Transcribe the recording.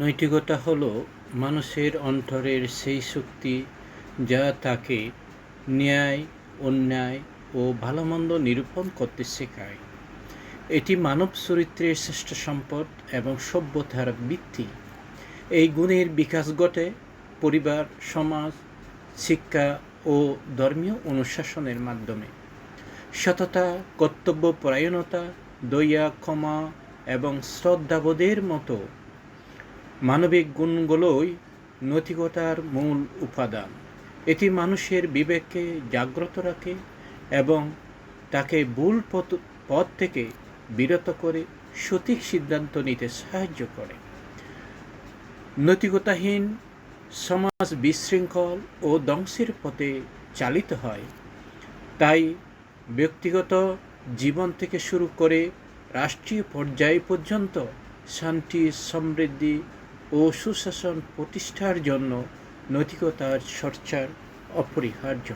নৈতিকতা হল মানুষের অন্তরের সেই শক্তি যা তাকে ন্যায়, অন্যায় ও ভালো মন্দ নিরূপণ করতে শেখায়। এটি মানব চরিত্রের শ্রেষ্ঠ সম্পদ এবং সভ্যতার ভিত্তি। এই গুণের বিকাশ ঘটে পরিবার, সমাজ, শিক্ষা ও ধর্মীয় অনুশাসনের মাধ্যমে। সততা কর্তব্যপরায়ণতা দয়া, ক্ষমা এবং শ্রদ্ধাবোধের মতো মানবিক গুণগুলোই নৈতিকতার মূল উপাদান। এটি মানুষের বিবেককে জাগ্রত রাখে এবং তাকে ভুল পথ পথ থেকে বিরত করে সঠিক সিদ্ধান্ত নিতে সাহায্য করে। নৈতিকতাহীন সমাজ বিশৃঙ্খল ও ধ্বংসের পথে চালিত হয়। তাই ব্যক্তিগত জীবন থেকে শুরু করে রাষ্ট্রীয় পর্যায় পর্যন্ত শান্তি, সমৃদ্ধি ও সুশাসন প্রতিষ্ঠার জন্য নৈতিকতার চর্চার অপরিহার্য।